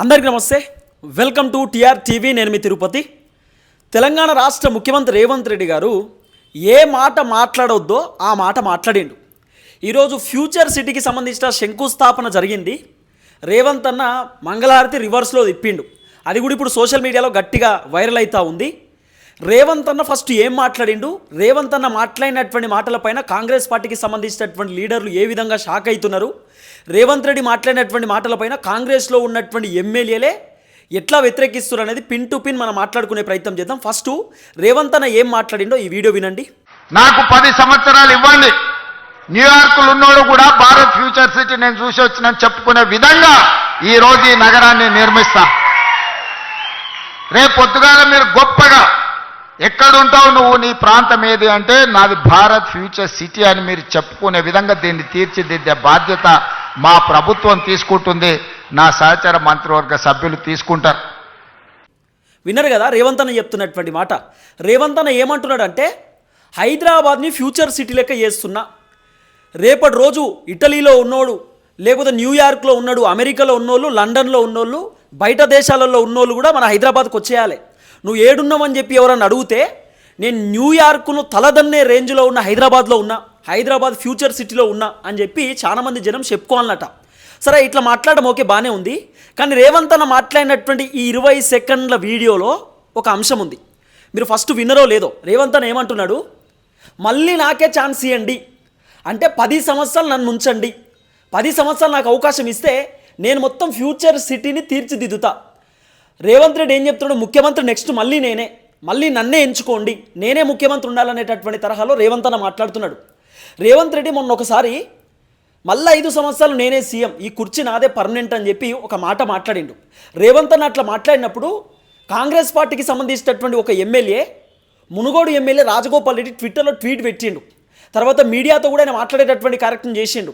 అందరికీ నమస్తే. Welcome to TR TV. నేను మీ తిరుపతి. తెలంగాణ రాష్ట్ర ముఖ్యమంత్రి రేవంత్ రెడ్డి గారు ఏ మాట మాట్లాడొద్దో ఆ మాట మాట్లాడిండు. ఈరోజు ఫ్యూచర్ సిటీకి సంబంధించిన శంకుస్థాపన జరిగింది. రేవంత్ అన్న మంగళహారతి రివర్స్లో తిప్పిండు. అది కూడా ఇప్పుడు సోషల్ మీడియాలో గట్టిగా వైరల్ అవుతూ ఉంది. రేవంత్ అన్న ఫస్ట్ ఏం మాట్లాడిండు? రేవంత్ అన్న మాట్లాడినటువంటి మాటలపైన కాంగ్రెస్ పార్టీకి సంబంధించినటువంటి లీడర్లు ఏ విధంగా షాక్ అవుతున్నారు రేవంత్ రెడ్డి మాట్లాడినటువంటి మాటలపైన కాంగ్రెస్లో ఉన్నటువంటి ఎమ్మెల్యేలే ఎట్లా వ్యతిరేకిస్తున్నారు అనేది పిన్ టు పిన్ మనం మాట్లాడుకునే ప్రయత్నం చేద్దాం. ఫస్ట్ రేవంత్ అన్న ఏం మాట్లాడిండో ఈ వీడియో వినండి. నాకు పది సంవత్సరాలు ఇవ్వండి. న్యూయార్క్లో ఉన్నోడు కూడా భారత్ ఫ్యూచర్ సిటీ నేను చూసి వచ్చినని చెప్పుకునే విధంగా ఈ రోజు ఈ నగరాన్ని నిర్మిస్తా. రేపు పొద్దుగాల మీరు గొప్పగా ఎక్కడుంటావు నువ్వు నీ ప్రాంతం ఏది అంటే నాది భారత్ ఫ్యూచర్ సిటీ అని మీరు చెప్పుకునే విధంగా దీన్ని తీర్చిదిద్దే బాధ్యత మా ప్రభుత్వం తీసుకుంటుంది. నా సహచర మంత్రివర్గ సభ్యులు తీసుకుంటారు. విన్నారు కదా రేవంత్ అన్న చెప్తున్నటువంటి మాట. రేవంత్ అన్న ఏమంటున్నాడు అంటే హైదరాబాద్ని ఫ్యూచర్ సిటీ లెక్క చేస్తున్నా. రేపటి రోజు ఇటలీలో ఉన్నోడు లేకపోతే న్యూయార్క్లో ఉన్నాడు అమెరికాలో ఉన్నోళ్ళు లండన్లో ఉన్నోళ్ళు బయట దేశాలలో ఉన్నోళ్ళు కూడా మన హైదరాబాద్కి వచ్చేయాలి. నువ్వు ఏడున్నావని చెప్పి ఎవరన్నా అడిగితే నేను న్యూయార్క్ను తలదన్నే రేంజ్లో ఉన్న హైదరాబాద్లో ఉన్నా హైదరాబాద్ ఫ్యూచర్ సిటీలో ఉన్నా అని చెప్పి చాలామంది జనం చెప్పుకోవాలన్నట. సరే ఇట్లా మాట్లాడడం ఓకే బాగానే ఉంది. కానీ రేవంత్ అన్న మాట్లాడినటువంటి ఈ ఇరవై సెకండ్ల వీడియోలో ఒక అంశం ఉంది. మీరు ఫస్ట్ విన్నరో లేదో రేవంత్ అన్న ఏమంటున్నాడు? మళ్ళీ నాకే ఛాన్స్ ఇవ్వండి అంటే పది సంవత్సరాలు నన్ను ఉంచండి. పది సంవత్సరాలు నాకు అవకాశం ఇస్తే నేను మొత్తం ఫ్యూచర్ సిటీని తీర్చిదిద్దుతా. రేవంత్ రెడ్డి ఏం చెప్తున్నాడు ముఖ్యమంత్రి నెక్స్ట్ మళ్ళీ నేనే మళ్ళీ నన్నే ఎంచుకోండి నేనే ముఖ్యమంత్రి ఉండాలనేటటువంటి తరహాలో రేవంత్ అన్న మాట్లాడుతున్నాడు. రేవంత్ రెడ్డి మొన్న ఒకసారి మళ్ళీ ఐదు సంవత్సరాలు నేనే సీఎం ఈ కుర్చీ నాదే పర్మనెంట్ అని చెప్పి ఒక మాట మాట్లాడిండు. రేవంత్ అన్న అట్లా మాట్లాడినప్పుడు కాంగ్రెస్ పార్టీకి సంబంధించినటువంటి ఒక ఎమ్మెల్యే మునుగోడు ఎమ్మెల్యే రాజగోపాల్ రెడ్డి ట్విట్టర్లో ట్వీట్ పెట్టిండు. తర్వాత మీడియాతో కూడా ఆయన మాట్లాడేటటువంటి కార్యక్రమం చేసిండు.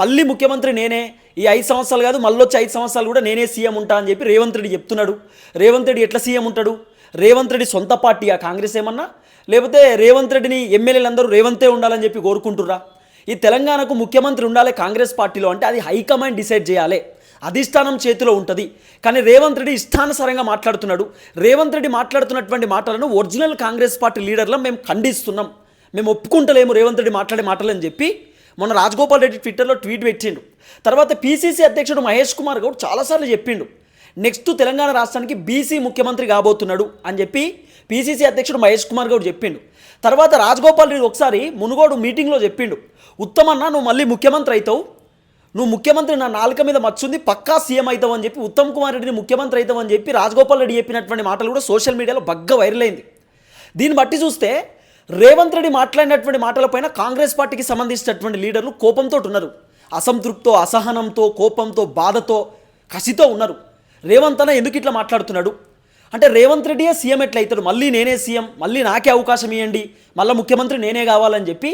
మళ్ళీ ముఖ్యమంత్రి నేనే ఈ ఐదు సంవత్సరాలు కాదు మళ్ళీ వచ్చి ఐదు సంవత్సరాలు కూడా నేనే సీఎం ఉంటా అని చెప్పి రేవంత్ రెడ్డి చెప్తున్నాడు. రేవంత్ రెడ్డి ఎట్లా సీఎం ఉంటాడు? రేవంత్ రెడ్డి సొంత పార్టీ ఆ కాంగ్రెస్ ఏమన్నా? లేకపోతే రేవంత్ రెడ్డిని ఎమ్మెల్యేలందరూ రేవంతే ఉండాలని చెప్పి కోరుకుంటుర్రా? ఈ తెలంగాణకు ముఖ్యమంత్రి ఉండాలి కాంగ్రెస్ పార్టీలో అంటే అది హైకమాండ్ డిసైడ్ చేయాలి. అధిష్టానం చేతిలో ఉంటుంది. కానీ రేవంత్ రెడ్డి ఇష్టానుసారంగా మాట్లాడుతున్నాడు. రేవంత్ రెడ్డి మాట్లాడుతున్నటువంటి మాటలను ఒరిజినల్ కాంగ్రెస్ పార్టీ లీడర్లను మేము ఖండిస్తున్నాం. మేము ఒప్పుకుంటలేము రేవంత్ రెడ్డి మాట్లాడే మాటలని చెప్పి మొన్న రాజగోపాల్ రెడ్డి ట్విట్టర్లో ట్వీట్ పెట్టిండు. తర్వాత పీసీసీ అధ్యక్షుడు మహేష్ కుమార్ గౌడ్ చాలాసార్లు చెప్పిండు. నెక్స్ట్ తెలంగాణ రాష్ట్రానికి బీసీ ముఖ్యమంత్రి కాబోతున్నాడు అని చెప్పి పీసీసీ అధ్యక్షుడు మహేష్ కుమార్ గౌడ్ చెప్పిండు. తర్వాత రాజగోపాల్ రెడ్డి ఒకసారి మునుగోడు మీటింగ్లో చెప్పిండు. ఉత్తమన్న నువ్వు మళ్ళీ ముఖ్యమంత్రి అవుతావు నువ్వు ముఖ్యమంత్రి నా నాలుక మీద మచ్చుంది పక్కా సీఎం అవుతావు అని చెప్పి ఉత్తమ్ కుమార్ రెడ్డిని ముఖ్యమంత్రి అవుతావు అని చెప్పి రాజగోపాల్ రెడ్డి చెప్పినటువంటి మాటలు కూడా సోషల్ మీడియాలో బగ్గ వైరల్ అయింది. దీన్ని బట్టి చూస్తే రేవంత్ రెడ్డి మాట్లాడినటువంటి మాటలపైన కాంగ్రెస్ పార్టీకి సంబంధించినటువంటి లీడర్లు కోపంతో ఉన్నారు. అసంతృప్తితో అసహనంతో కోపంతో బాధతో కసితో ఉన్నారు. రేవంత్ అన్న ఎందుకు ఇట్లా మాట్లాడుతున్నాడు? అంటే రేవంత్ రెడ్డియే సీఎం ఎట్లయితాడు? మళ్ళీ నేనే సీఎం మళ్ళీ నాకే అవకాశం ఇవ్వండి మళ్ళీ ముఖ్యమంత్రి నేనే కావాలని చెప్పి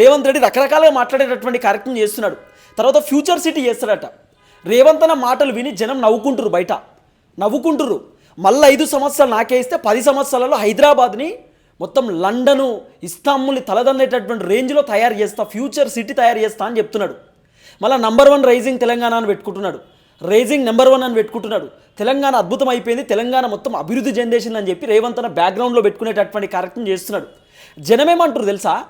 రేవంత్ రెడ్డి రకరకాలుగా మాట్లాడేటటువంటి కార్యక్రమం చేస్తున్నాడు. తర్వాత ఫ్యూచర్ సిటీ చేస్తాడట. రేవంత్ అన్న మాటలు విని జనం నవ్వుకుంటురు బయట. నవ్వుకుంటురు మళ్ళీ ఐదు సంవత్సరాలు నాకే ఇస్తే పది సంవత్సరాలలో హైదరాబాద్ని మొత్తం లండను ఇస్తాంబుల్ని తలదన్నేటటువంటి రేంజ్లో తయారు చేస్తా ఫ్యూచర్ సిటీ తయారు చేస్తా అని చెప్తున్నాడు. మళ్ళీ నంబర్ వన్ రైజింగ్ తెలంగాణ అని పెట్టుకుంటున్నాడు. రైజింగ్ నెంబర్ వన్ అని పెట్టుకుంటున్నాడు. తెలంగాణ అద్భుతం అయిపోయింది తెలంగాణ మొత్తం అభివృద్ధి చెందేసింది అని చెప్పి రేవంత్ అన్న బ్యాక్గ్రౌండ్లో పెట్టుకునేటటువంటి కార్యక్రమం చేస్తున్నాడు. జనమేమంటారు తెలుసా?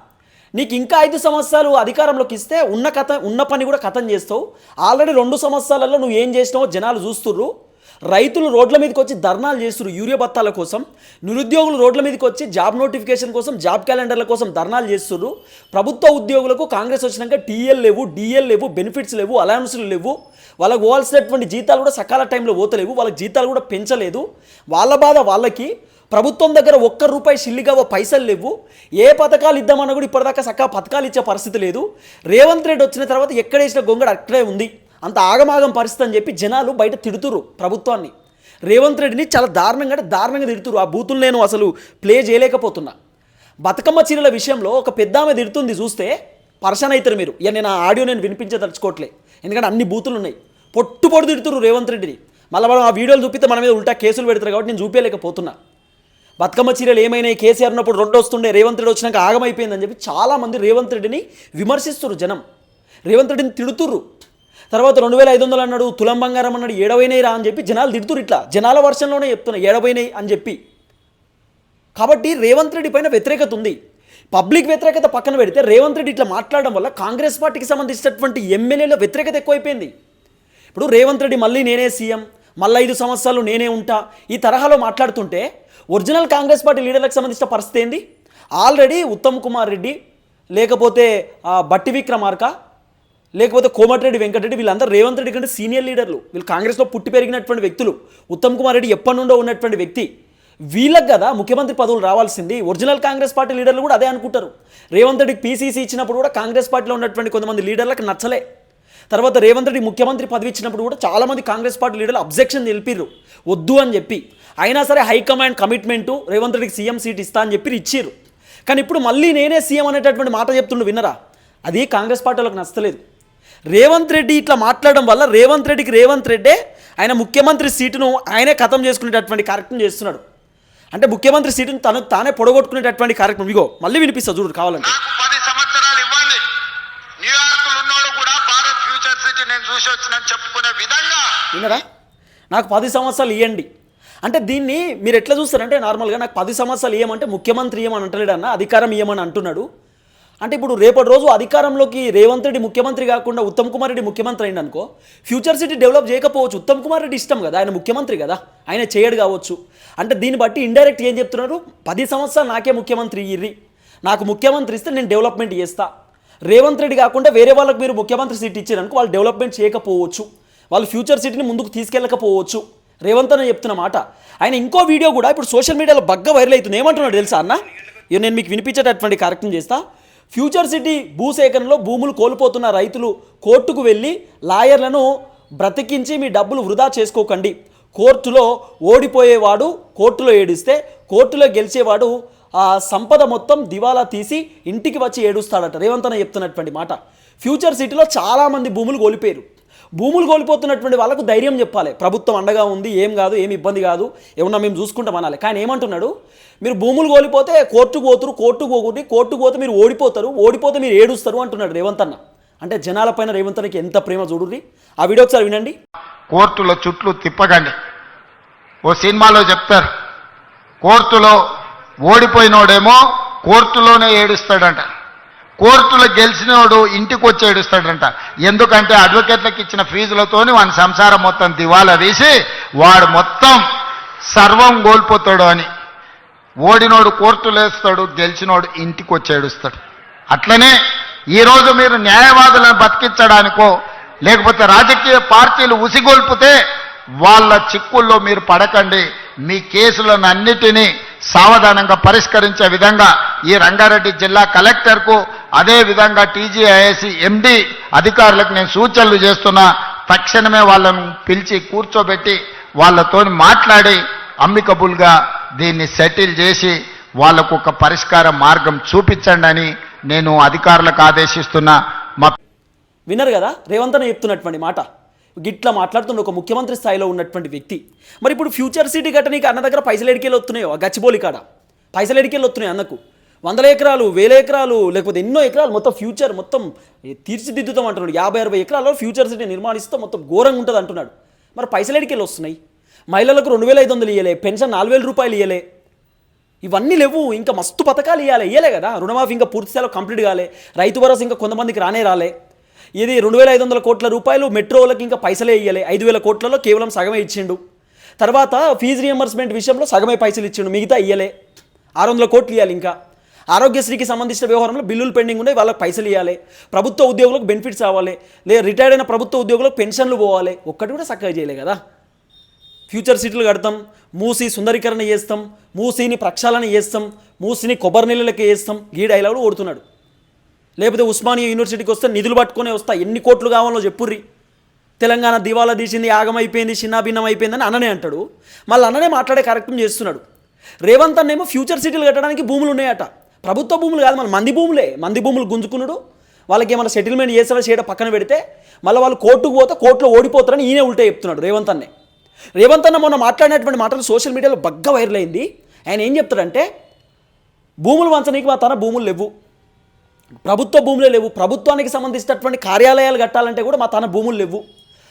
నీకు ఇంకా ఐదు సంవత్సరాలు అధికారంలోకి ఇస్తే ఉన్న కథ ఉన్న పని కూడా కథం చేస్తావు. ఆల్రెడీ రెండు సంవత్సరాలలో నువ్వు ఏం చేసినావో జనాలు చూస్తుర్రు. రైతులు రోడ్ల మీదకి వచ్చి ధర్నాలు చేస్తున్నారు యూరియా బత్తాల కోసం నిరుద్యోగులు రోడ్ల మీదకి వచ్చి జాబ్ నోటిఫికేషన్ కోసం జాబ్ క్యాలెండర్ల కోసం ధర్నాలు చేస్తున్నారు. ప్రభుత్వ ఉద్యోగులకు కాంగ్రెస్ వచ్చినాక టీఎల్ లేవు డిఎల్ లేవు బెనిఫిట్స్ లేవు అలయన్స్లు లేవు. వాళ్ళకు పోవాల్సినటువంటి జీతాలు కూడా సకాల టైంలో పోతలేవు వాళ్ళకి జీతాలు కూడా పెంచలేదు. వాళ్ళ బాధ వాళ్ళకి. ప్రభుత్వం దగ్గర ఒక్క రూపాయి షిల్లిగా పైసలు లేవు. ఏ పథకాలు ఇద్దామన్నా కూడా ఇప్పటిదాకా సక్క పథకాలు ఇచ్చే పరిస్థితి లేదు. రేవంత్ రెడ్డి వచ్చిన తర్వాత ఎక్కడేసిన గొంగడ అక్కడే ఉంది. అంత ఆగమాగం పరిస్థితి అని చెప్పి జనాలు బయట తిడుతురు ప్రభుత్వాన్ని. రేవంత్ రెడ్డిని చాలా దారుణంగా అంటే దారుణంగా తిడుతురు ఆ బూతులు నేను అసలు ప్లే చేయలేకపోతున్నా. బతుకమ్మ చీరల విషయంలో ఒక పెద్ద ఆమె తిడుతుంది చూస్తే పర్సన్ అవుతారు మీరు. ఇక నేను ఆ ఆడియో నేను వినిపించదలుచుకోవట్లే. ఎందుకంటే అన్ని బూతులు ఉన్నాయి. పొట్టు పొడి తిడుతురు రేవంత్ రెడ్డిని. మళ్ళీ మనం ఆ వీడియోలు చూపితే మన మీద ఉల్టా కేసులు పెడతారు కాబట్టి నేను చూపించలేకపోతున్నా. బతుకమ్మ చీరలు ఏమైనాయి కేసీఆర్ ఉన్నప్పుడు రెండు వస్తుండే రేవంత్ రెడ్డి వచ్చినాక ఆగమైపోయిందని చెప్పి చాలామంది రేవంత్ రెడ్డిని విమర్శిస్తున్నారు జనం. రేవంత్ రెడ్డిని తిడుతుర్రు. తర్వాత రెండు వేల ఐదు వందలు అన్నాడు తులం బంగారం అన్నాడు ఏడవైనాయి రా అని చెప్పి జనాలు తిడుతురు ఇట్లా. జనాల వర్షంలోనే చెప్తున్నాయి ఏడవైనాయి అని చెప్పి. కాబట్టి రేవంత్ రెడ్డి పైన వ్యతిరేకత ఉంది. పబ్లిక్ వ్యతిరేకత పక్కన పెడితే రేవంత్ రెడ్డి ఇట్లా మాట్లాడడం వల్ల కాంగ్రెస్ పార్టీకి సంబంధించినటువంటి ఎమ్మెల్యేల వ్యతిరేకత ఎక్కువైపోయింది. ఇప్పుడు రేవంత్ రెడ్డి మళ్ళీ నేనే సీఎం మళ్ళీ ఐదు సంవత్సరాలు నేనే ఉంటా ఈ తరహాలో మాట్లాడుతుంటే ఒరిజినల్ కాంగ్రెస్ పార్టీ లీడర్లకు సంబంధించిన పరిస్థితి ఏంది? ఆల్రెడీ ఉత్తమ్ కుమార్ రెడ్డి లేకపోతే బట్టి విక్రమార్క లేకపోతే కోమటిరెడ్డి వెంకటరెడ్డి వీళ్ళందరూ రేవంత్ రెడ్డి కంటే సీనియర్ లీడర్లు. వీళ్ళు కాంగ్రెస్లో పుట్టి పెరిగినటువంటి వ్యక్తులు. ఉత్తమ్ కుమార్ రెడ్డి ఎప్పటి నుండో ఉన్నటువంటి వ్యక్తి. వీళ్ళకి కదా ముఖ్యమంత్రి పదవులు రావాల్సింది. ఒరిజినల్ కాంగ్రెస్ పార్టీ లీడర్లు కూడా అదే అనుకుంటారు. రేవంత్ రెడ్డికి పీసీసీ ఇచ్చినప్పుడు కూడా కాంగ్రెస్ పార్టీలో ఉన్నటువంటి కొంతమంది లీడర్లకు నచ్చలే. తర్వాత రేవంత్ రెడ్డి ముఖ్యమంత్రి పదవి ఇచ్చినప్పుడు కూడా చాలామంది కాంగ్రెస్ పార్టీ లీడర్లు అబ్జెక్షన్ తెలిపిర్రు వద్దు అని చెప్పి. అయినా సరే హైకమాండ్ కమిట్మెంటు రేవంత్ రెడ్డికి సీఎం సీట్ ఇస్తా అని చెప్పి ఇచ్చిర్రు. కానీ ఇప్పుడు మళ్ళీ నేనే సీఎం అనేటటువంటి మాట చెప్తుండు విన్నరా? అది కాంగ్రెస్ పార్టీలకు నచ్చలేదు. రేవంత్ రెడ్డి ఇట్లా మాట్లాడడం వల్ల రేవంత్ రెడ్డికి రేవంత్ రెడ్డే ఆయన ముఖ్యమంత్రి సీటును ఆయనే ఖతం చేసుకునేటటువంటి కార్యక్రమం చేస్తున్నాడు. అంటే ముఖ్యమంత్రి సీటును తను తానే పొడగొట్టుకునేటటువంటి కార్యక్రమం. ఇగో మళ్ళీ వినిపిస్తా చూడు కావాలంటే. విన్నరా నాకు పది సంవత్సరాలు ఇవ్వండి అంటే దీన్ని మీరు ఎట్లా చూస్తారంటే నార్మల్గా నాకు పది సంవత్సరాలు ఇవ్వమంటే ముఖ్యమంత్రి ఇవ్వమని అంటలేడు అన్న అధికారం ఇవ్వమని అంటున్నాడు. అంటే ఇప్పుడు రేపటి రోజు అధికారంలోకి రేవంత్ రెడ్డి ముఖ్యమంత్రి కాకుండా ఉత్తమ్ కుమార్ రెడ్డి ముఖ్యమంత్రి అయింది అనుకో ఫ్యూచర్ సిటీ డెవలప్ చేయకపోవచ్చు. ఉత్తమ్ కుమార్ రెడ్డి ఇష్టం కదా ఆయన ముఖ్యమంత్రి కదా ఆయన చేయడు కావచ్చు. అంటే దీన్ని బట్టి ఇండైరెక్ట్ ఏం చెప్తున్నారు? పది సంవత్సరాలు నాకే ముఖ్యమంత్రి ఇర్రి. నాకు ముఖ్యమంత్రి ఇస్తే నేను డెవలప్మెంట్ చేస్తా. రేవంత్ రెడ్డి కాకుండా వేరే వాళ్ళకి మీరు ముఖ్యమంత్రి సీట్ ఇచ్చారనుకో వాళ్ళు డెవలప్మెంట్ చేయకపోవచ్చు. వాళ్ళు ఫ్యూచర్ సిటీని ముందుకు తీసుకెళ్ళకపోవచ్చు. రేవంత్ అనే చెప్తున్న మాట. ఆయన ఇంకో వీడియో కూడా ఇప్పుడు సోషల్ మీడియాలో బగ్గ వైరల్ అవుతుంది. ఏమంటున్నాడు తెలుసా అన్న? ఇక నేను మీకు వినిపించేటటువంటి కార్యక్రమం చేస్తా. ఫ్యూచర్ సిటీ భూసేకరణలో భూములు కోల్పోతున్న రైతులు కోర్టుకు వెళ్ళి లాయర్లను బ్రతికించి మీ డబ్బులు వృధా చేసుకోకండి. కోర్టులో ఓడిపోయేవాడు కోర్టులో ఏడిస్తే కోర్టులో గెలిచేవాడు ఆ సంపద మొత్తం దివాలా తీసి ఇంటికి వచ్చి ఏడుస్తాడట. రేవంత్ అన్న చెప్తున్నటువంటి మాట. ఫ్యూచర్ సిటీలో చాలామంది భూములు కోల్పోయారు. భూములు కోల్పోతున్నటువంటి వాళ్ళకు ధైర్యం చెప్పాలి. ప్రభుత్వం అండగా ఉంది ఏం కాదు ఏం ఇబ్బంది కాదు ఏమన్నా మేము చూసుకుంటాం అనాలి. కానీ ఏమంటున్నాడు? మీరు భూములు కోల్పోతే కోర్టుకు పోతురు కోర్టుకు పోకుంటే కోర్టుకు పోతే మీరు ఓడిపోతారు ఓడిపోతే మీరు ఏడుస్తారు అంటున్నాడు రేవంత్ అన్న అంటే జనాలపైన రేవంత్ అన్నకి ఎంత ప్రేమ చూడుర్రి? ఆ వీడియో ఒకసారి వినండి. కోర్టులో చుట్లు తిప్పకండి. ఓ సినిమాలో చెప్తారు కోర్టులో ఓడిపోయినోడేమో కోర్టులోనే ఏడుస్తాడంట. కోర్టులో గెలిచినోడు ఇంటికి వచ్చి ఏడుస్తాడంట. ఎందుకంటే అడ్వకేట్లకు ఇచ్చిన ఫీజులతోని వాని సంసారం మొత్తం దివాలా తీసి వాడు మొత్తం సర్వం కోల్పోతాడు అని. ఓడినోడు కోర్టులేస్తాడు గెలిచినోడు ఇంటికి వచ్చి ఏడుస్తాడు. అట్లనే ఈరోజు మీరు న్యాయవాదులను బతికించడానికో లేకపోతే రాజకీయ పార్టీలు ఉసిగొల్పితే వాళ్ళ చిక్కుల్లో మీరు పడకండి. మీ కేసులను అన్నిటినీ సావధానంగా పరిష్కరించే విధంగా ఈ రంగారెడ్డి జిల్లా కలెక్టర్కు అదే విధంగా టీజీఐఎస్సి ఎండి అధికారులకు నేను సూచనలు చేస్తున్నా తక్షణమే వాళ్ళను పిలిచి కూర్చోబెట్టి వాళ్ళతో మాట్లాడి అమ్మికబుల్గా దీన్ని సెటిల్ చేసి వాళ్ళకు ఒక పరిష్కార మార్గం చూపించండి అని నేను అధికారులకు ఆదేశిస్తున్నా. మా విన్నారు కదా? రేవంత్ చెప్తున్నటువంటి మాట. గిట్లా మాట్లాడుతున్న ఒక ముఖ్యమంత్రి స్థాయిలో ఉన్నటువంటి వ్యక్తి. మరి ఇప్పుడు ఫ్యూచర్ సిటీ కట్టనీకి అన్న దగ్గర పైసలు ఎడికెళ్ళి వస్తున్నాయో గచ్చిబోలి కాడ. పైసలు ఎడికేలు వస్తున్నాయి అన్నకు. వందల ఎకరాలు వేల ఎకరాలు లేకపోతే ఎన్నో ఎకరాలు మొత్తం ఫ్యూచర్ మొత్తం తీర్చిదిద్దుతాం అంటున్నాడు. యాభై అరవై ఎకరాల్లో ఫ్యూచర్ సిటీ నిర్మాణిస్తూ మొత్తం ఘోరంగా ఉంటుంది అంటున్నాడు. మరి పైసలు ఎడికెళ్ళి వస్తున్నాయి? మహిళలకు రెండు వేల ఐదు వందలు ఇయ్యలే పెన్షన్ నాలుగు వేల రూపాయలు ఇయ్యలే. ఇవన్నీ లేవు ఇంకా మస్తు పథకాలు ఇవ్వాలి ఇయ్యలే కదా. రుణమాఫీ ఇంకా పూర్తి స్థాయిలో కంప్లీట్ కాలే రైతు భరోసా ఇంకా కొంతమందికి రానే రాలే. ఇది రెండు వేల ఐదు వందల కోట్ల రూపాయలు మెట్రోలకు ఇంకా పైసలే ఇయ్యలే ఐదు వేల కోట్లలో కేవలం సగమే ఇచ్చిండు. తర్వాత ఫీజు రియంబర్స్మెంట్ విషయంలో సగమే పైసలు ఇచ్చిండు మిగతా ఇయ్యలే. ఆరు వందల కోట్లు ఇవ్వాలి ఇంకా. ఆరోగ్యశ్రీకి సంబంధించిన వ్యవహారంలో బిల్లులు పెండింగ్ ఉన్నాయి వాళ్ళకి పైసలు ఇవ్వాలి ప్రభుత్వ ఉద్యోగులకు బెనిఫిట్స్ అవ్వాలి లేదా రిటైర్డ్ అయిన ప్రభుత్వ ఉద్యోగులకు పెన్షన్లు పోవాలి ఒక్కటి కూడా చక్కగా చేయలే కదా. ఫ్యూచర్ సీట్లు కడతాం మూసి సుందరీకరణ చేస్తాం మూసీని ప్రక్షాళన చేస్తాం మూసిని కొబ్బరి నీళ్ళకి వేస్తాం ఈ డైలాగులు ఓడుతున్నాడు లేకపోతే ఉస్మానియా యూనివర్సిటీకి వస్తే నిధులు పట్టుకొని వస్తా ఎన్ని కోట్లు కావాలో చెప్పుర్రి. తెలంగాణ దివాలా తీసింది ఆగమైపోయింది చిన్నాభిన్నం అయిపోయిందని అన్ననే అంటాడు. మళ్ళీ అన్ననే మాట్లాడే కార్యక్రమం చేస్తున్నాడు. రేవంత్ అన్నేమో ఫ్యూచర్ సిటీలు కట్టడానికి భూములు ఉన్నాయట. ప్రభుత్వ భూములు కాదు మన మంది భూములే. మంది భూములు గుంజుకున్నాడు వాళ్ళకి ఏమైనా సెటిల్మెంట్ చేసేలా చేయడం పక్కన పెడితే మళ్ళీ వాళ్ళు కోర్టుకు పోతే కోర్టులో ఓడిపోతారని ఈయనే ఉల్టే చెప్తున్నాడు రేవంత్ అన్నే. రేవంత్ అన్న మొన్న మాట్లాడినటువంటి మాటలు సోషల్ మీడియాలో బగ్గ వైరల్ అయింది. ఆయన ఏం చెప్తాడంటే భూములు వంచనీకి మా తన భూములు లేవు. ప్రభుత్వ భూములే లేవు. ప్రభుత్వానికి సంబంధించినటువంటి కార్యాలయాలు కట్టాలంటే కూడా మా తన భూములు లేవు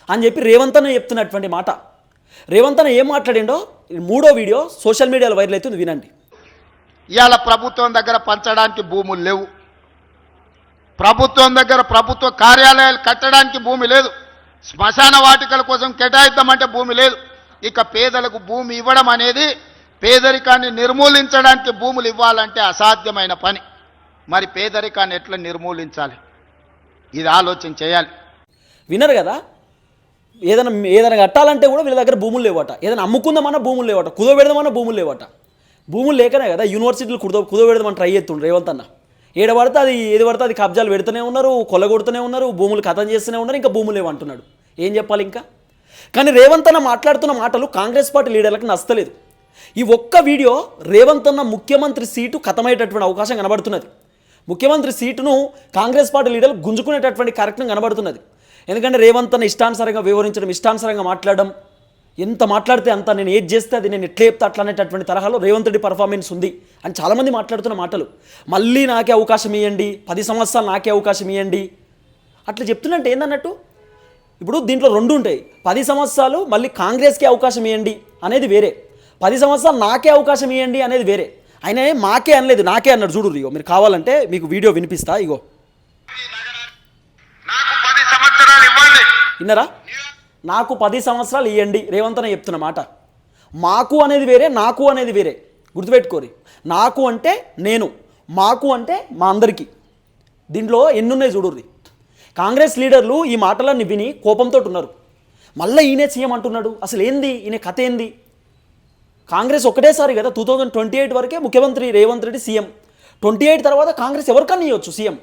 అని చెప్పి రేవంత్ అన్న చెప్తున్నటువంటి మాట. రేవంత్ అన్న ఏం మాట్లాడిండో మూడో వీడియో సోషల్ మీడియాలో వైరల్ అవుతుంది వినండి. ఇవాళ ప్రభుత్వం దగ్గర పంచడానికి భూములు లేవు. ప్రభుత్వం దగ్గర ప్రభుత్వ కార్యాలయాలు కట్టడానికి భూమి లేదు. శ్మశాన వాటికల కోసం కేటాయిద్దామంటే భూమి లేదు. ఇక పేదలకు భూమి ఇవ్వడం అనేది పేదరికాన్ని నిర్మూలించడానికి భూములు ఇవ్వాలంటే అసాధ్యమైన పని. మరి పేదరికాన్ని ఎట్లా నిర్మూలించాలి? ఇది ఆలోచన చేయాలి. వినరు కదా? ఏదైనా ఏదైనా కట్టాలంటే కూడా వీళ్ళ దగ్గర భూములు లేవట. ఏదైనా అమ్ముకుందామన్నా భూములు లేవట. కుదవ పెడదామన్నా భూములు లేవట. భూములు లేకనే కదా యూనివర్సిటీలు కుదో కుదో ట్రై చేస్తుండ్రు రేవంత్ అన్న. ఏడ పడితే అది ఏది పడితే అది కబ్జాలు పెడుతూనే ఉన్నారు కొల్లగొడుతూనే ఉన్నారు భూములు కథం చేస్తూనే ఉన్నారు ఇంకా భూములు లేవంటున్నాడు. ఏం చెప్పాలి ఇంకా? కానీ రేవంత్ అన్న మాట్లాడుతున్న మాటలు కాంగ్రెస్ పార్టీ లీడర్లకు నచ్చలేదు. ఈ ఒక్క వీడియో రేవంత్ అన్న ముఖ్యమంత్రి సీటు కథమయ్యేటటువంటి అవకాశం కనబడుతున్నది. ముఖ్యమంత్రి సీటును కాంగ్రెస్ పార్టీ లీడర్లు గుంజుకునేటటువంటి కార్యక్రమం కనబడుతున్నది. ఎందుకంటే రేవంత్ అన్న ఇష్టానుసారంగా వివరించడం ఇష్టానుసారంగా మాట్లాడడం ఎంత మాట్లాడితే అంత నేను ఏది చేస్తే అది నేను ఎట్లా చెప్తే అట్లా అనేటటువంటి తరహాలో రేవంత్ రెడ్డి పర్ఫార్మెన్స్ ఉంది. అని చాలామంది మాట్లాడుతున్న మాటలు. మళ్ళీ నాకే అవకాశం ఇవ్వండి పది సంవత్సరాలు నాకే అవకాశం ఇవ్వండి అట్లా చెప్తున్నట్టు ఏందన్నట్టు? ఇప్పుడు దీంట్లో రెండు ఉంటాయి. పది సంవత్సరాలు మళ్ళీ కాంగ్రెస్కి అవకాశం ఇవ్వండి అనేది వేరే. పది సంవత్సరాలు నాకే అవకాశం ఇవ్వండి అనేది వేరే. ఆయన మాకే అనలేదు నాకే అన్నాడు. చూడు ఇగో మీరు కావాలంటే మీకు వీడియో వినిపిస్తా ఇగో. విన్నారా? నాకు పది సంవత్సరాలు ఇవ్వండి రేవంత్ చెప్తున్న మాట. మాకు అనేది వేరే నాకు అనేది వేరే. గుర్తుపెట్టుకోరి. నాకు అంటే నేను మాకు అంటే మా అందరికీ. దీంట్లో ఎన్నున్నాయి చూడుర్రి. కాంగ్రెస్ లీడర్లు ఈ మాటలన్నీ విని కోపంతో ఉన్నారు. మళ్ళీ ఈయనే సీఎం అంటున్నాడు. అసలు ఏంది? ఈయన కథ ఏంది? కాంగ్రెస్ ఒకటేసారి కదా టూ థౌజండ్ ట్వంటీ ఎయిట్ వరకే ముఖ్యమంత్రి Revanth Reddy CM. Twenty eight తర్వాత కాంగ్రెస్ ఎవరికన్నా ఇవ్వచ్చు సీఎం?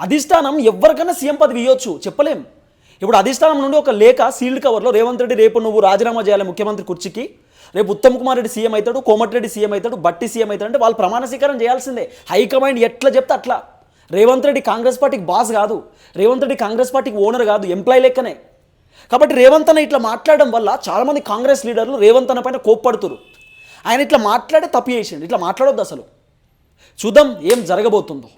అధిష్టానం ఎవరికైనా సీఎం పదవి ఇవ్వచ్చు చెప్పలేం. ఇప్పుడు అధిష్టానం నుండి ఒక లేఖ సీల్డ్ కవర్లో రేవంత్ రెడ్డి రేపు నువ్వు రాజీనామా చేయాలి ముఖ్యమంత్రి కుర్చీకి రేపు ఉత్తమ్ కుమార్ రెడ్డి సీఎం అవుతాడు కోమటిరెడ్డి సీఎం అవుతాడు బట్టి సీఎం అవుతాడు అంటే వాళ్ళు ప్రమాణ స్వీకారం చేయాల్సిందే. హైకమాండ్ ఎట్లా చెప్తే అట్లా. రేవంత్ రెడ్డి కాంగ్రెస్ పార్టీకి బాస్ కాదు. రేవంత్ రెడ్డి కాంగ్రెస్ పార్టీకి ఓనర్ కాదు ఎంప్లాయీ లెక్కనే. కాబట్టి రేవంత్ అన్న ఇట్లా మాట్లాడడం వల్ల చాలామంది కాంగ్రెస్ లీడర్లు రేవంత్ అన్న పైన కోప్పడుతురు. ఆయన ఇట్లా మాట్లాడే తప్పు చేసిండు. ఇట్లా మాట్లాడొద్దు అసలు. చూద్దాం ఏం జరగబోతుందో.